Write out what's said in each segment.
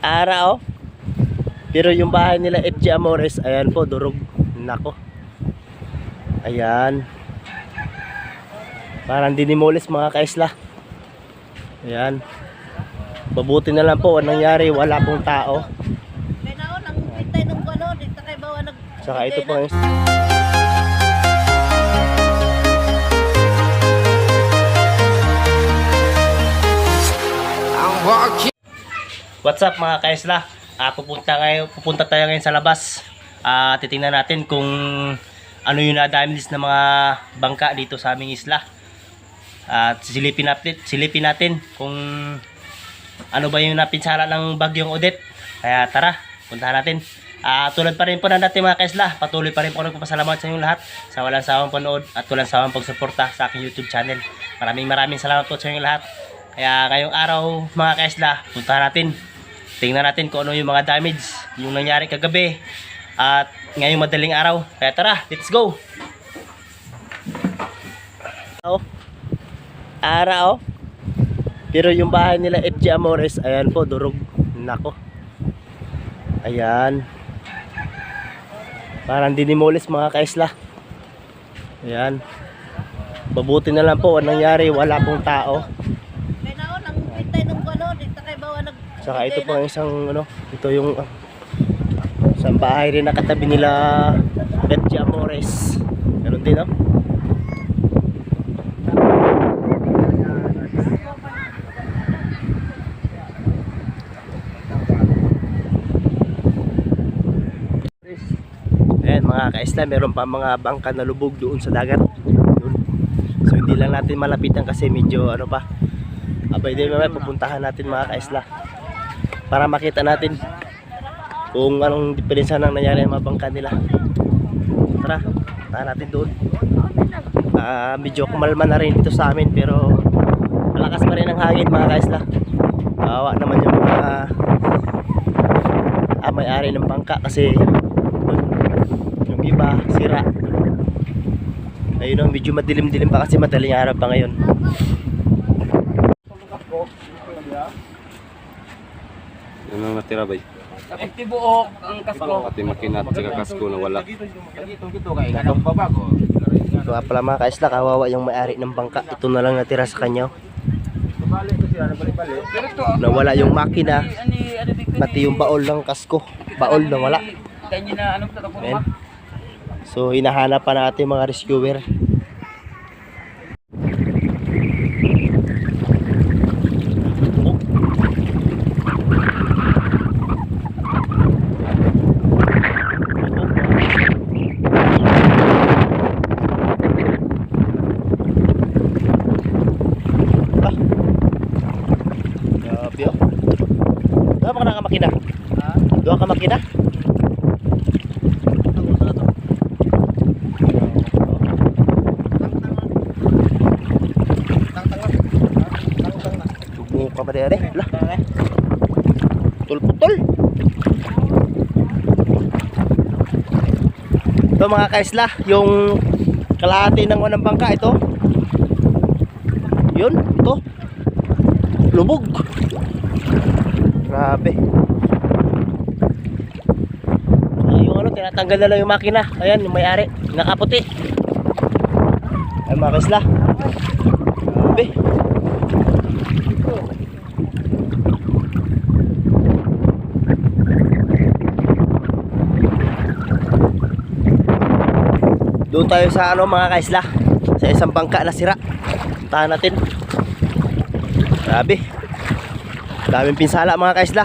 Ara oh. Pero yung bahay nila FJ Amores, ayan po, durog. Nako. Ayan. Parang dinimulis mga kaisla. Ayan. Mabuti na lang po, ang nangyari, wala pong tao. Kaya na nang hintay ng ano, dito kay bawa nag... Saka ito po yung What's up mga kaisla? Ah, pupunta, ngayon, pupunta tayo ngayon sa labas. Ah, titingnan natin kung ano yung nadamage ng mga bangka dito sa aming isla. At silipin natin, silipin natin kung ano ba yung napinsala ng bagyong Odette. Kaya tara, puntahan natin. Ah, tulad pa rin po na natin mga kaisla, patuloy pa rin po nagpapasalamat sa inyong lahat sa walang sawang panood at walang sawang pagsuporta sa aking YouTube channel. Maraming maraming salamat po sa inyong lahat. Kaya ngayong araw mga kaisla, puntahan natin. Tingnan natin kung ano yung mga damage yung nangyari kagabi at ngayong madaling araw. Kaya tara, let's go! Oh. Ara. Pero yung bahay nila FJ Amores, ayan po, durog. Nako. Ayan. Parang dinimulis mga kaisla. Ayan. Mabuti na lang po, ang nangyari, wala pong tao. Kaya na nang hintay ng ano, dito kay bawa nag... Saka ito po ang isang ano, ito yung uh, isang bahay rin na katabi nila FJ Amores. Meron din, no? Ayan mga kaisla, meron pa mga bangka na lubog doon sa dagat. Doon. So hindi lang natin malapitan kasi medyo ano pa. Abay din mamaya pupuntahan natin mga kaisla. Para makita natin kung anong diferensya ng nangyari ng mga bangka nila. Tara, puntahan natin doon. Ah, medyo kumalma na rin dito sa amin pero malakas pa rin ang hangin mga kaisla. Kawawa naman yung mga ah, may-ari ng bangka kasi yung iba sira ayun o medyo madilim-dilim pa kasi madaling araw pa ngayon Ano ang natira ba? Empty buok ang kasko. Pati makina at saka kasko na wala. Gito kay ganang babago. ito nga pala mga kaisla kawawa yung may-ari ng bangka ito na lang natira sa kanya nawala yung makina dito pati yung baol ng kasko baol na wala Kanya na ta ko Ayan. so hinahanap pa natin mga rescuer Ah. Grabe oh. Doon ka na ka makina? Ha? Doon ka makina? Subo ka ba dere? Lah, putol-putol. Ito mga kaisla, yung kalahati ng wanang bangka ito. Yun, ito. Lubog. Grabe. Ah, yung ano, tinatanggal na lang yung makina. Ayan, yung may-ari. Nakaputi. Ay mga kaisla. Grabe. Doon tayo sa ano mga kaisla. Sa isang bangka na sira. Puntahan natin. Grabe. Daming pinsala mga kaisla.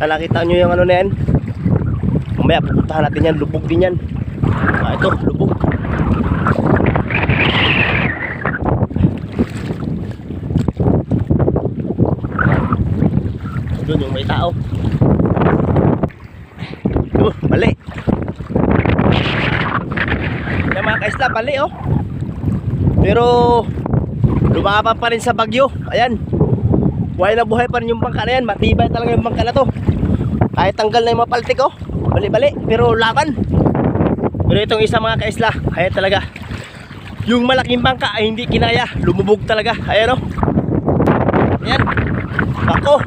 Nakita nyo yung ano na yan. Mamaya pupuntahan natin yan. Lubog din yan. Ah, ito, lubog. Doon yung may tao. Oh, mali. Mga kaisla, mali oh. Pero lumaban pa rin sa bagyo. Ayan. Buhay na buhay pa rin yung bangka na yan. Matibay talaga yung bangka na to. Kahit tanggal na yung mga paltik oh. Bali-bali. Pero laban. Pero itong isa mga kaisla. Ayan talaga. Yung malaking bangka ay hindi kinaya. Lumubog talaga. Ayan oh. Ayan. Ako.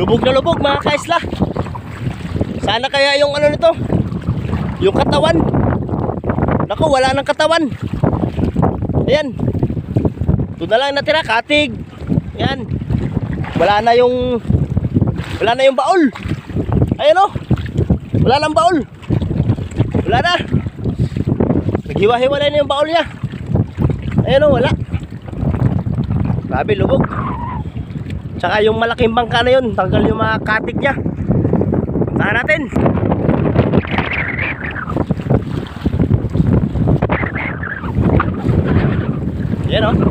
Lubog na lubog mga kaisla. Sana kaya yung ano nito? Yung katawan. Naku, wala nang katawan. Ayan. Ito na lang natira, katig. Yan. Wala na yung wala na yung baol. Ayan oh. Wala nang baol. Wala na. Naghiwa-hiwalay na yung baol niya. Ayan oh, wala. Grabe, lubog. Tsaka yung malaking bangka na yun, tanggal yung mga katig niya. Puntahan natin. Yan o.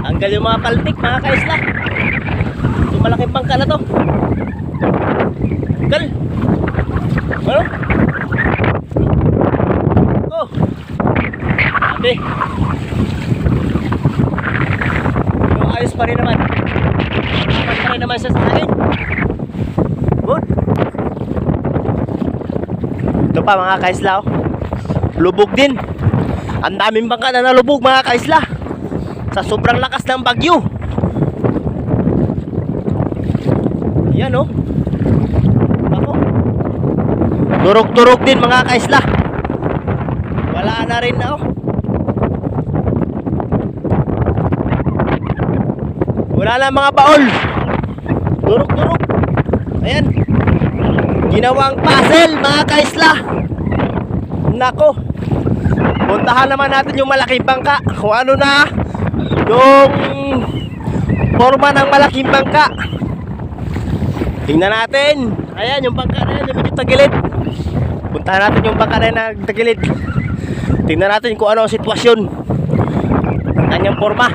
Tanggal yung mga paltik, mga kaisla. Yung malaking bangka na to. Tanggal. Ano? Oh. Sabi. Yung ayos pa rin naman. Apat pa rin naman siya sa akin. Good. Ito pa mga kaisla oh. Lubog din. Ang daming bangka na nalubog mga kaisla. Sa sobrang lakas ng bagyo. Yan oh. Ako. Durog-durog din mga kaisla. Wala na rin na oh. Wala na mga baol. Durog-durog. Ayan. Ginawang puzzle mga kaisla. Nako. Puntahan naman natin yung malaking bangka. Kung ano na yung forma ng malaking bangka. Tingnan natin. Ayan, yung bangka na yan, yung tagilid. Puntahan natin yung bangka na yan na tagilid. Tingnan natin kung ano ang sitwasyon. Ang kanyang forma.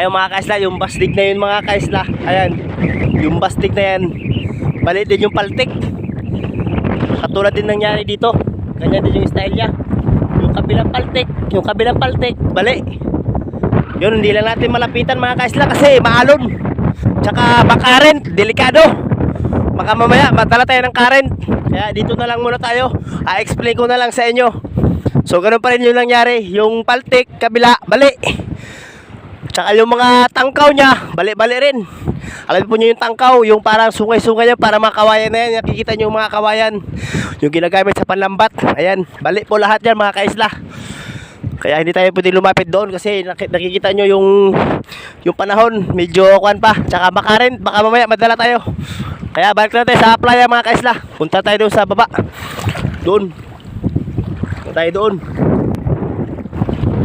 Ayun mga kaisla, yung bastig na yun mga kaisla. Ayan, yung bastig na yan. Bali din yung paltik. Katulad din nangyari dito. Ganyan din yung style niya. Yung kabilang paltik, yung kabilang paltik, bali. Yun, hindi lang natin malapitan mga kaisla kasi maalon. Tsaka bakaren, delikado. Baka mamaya matala tayo ng current. Kaya dito na lang muna tayo. A-explain ko na lang sa inyo. So ganun pa rin yung nangyari. Yung paltik, kabila, bali. Tsaka yung mga tangkaw niya, bali-bali rin. Alam po niyo yung tangkaw, yung parang sungay-sungay niya para mga kawayan na yan. Nakikita niyo yung mga kawayan. Yung ginagamit sa panlambat. Ayan, bali po lahat yan mga kaisla. Kaya hindi tayo pwede lumapit doon kasi nak- nakikita nyo yung yung panahon, medyo kuan pa. Tsaka baka rin, baka mamaya madala tayo. Kaya balik na tayo sa playa mga kaisla. Punta tayo doon sa baba. Doon. Punta tayo doon.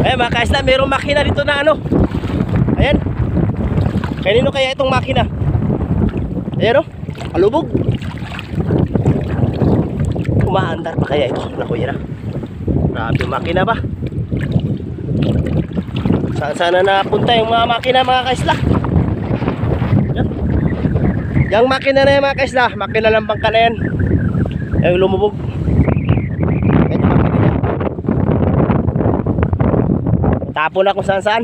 Ayan mga kaisla, mayroong makina dito na ano. Ayan. Kanino kaya itong makina? Ayan o. Alubog. Umaandar pa kaya ito? Naku yan ah. Grabe yung makina ba? Saan sana napunta yung mga makina mga kaisla? Yan. Yung makina na yan mga kaisla, makina lang bangka na yan. Yung lumubog. Yan yung makina niya. Tapo na kung saan saan.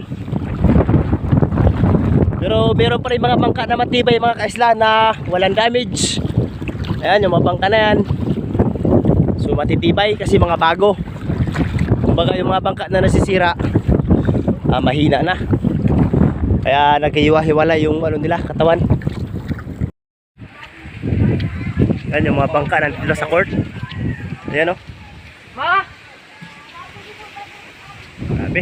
Pero meron pa rin mga bangka na matibay mga kaisla na walang damage. Ayan yung mga bangka na yan. So matitibay kasi mga bago. Kumbaga yung mga bangka na nasisira ah, mahina na. Kaya naghiwa-hiwala yung ano nila, katawan. Ayan yung mga bangka nandito sa court. Ayan o. Ma! Grabe.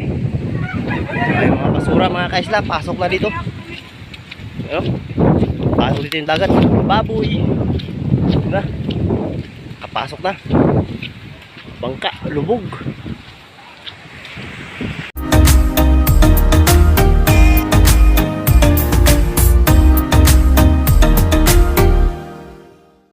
Ay, mga basura mga kaisla, pasok na dito. Ayan o. Pasok dito yung dagat. Baboy. Na. Kapasok na. Bangka, lubog.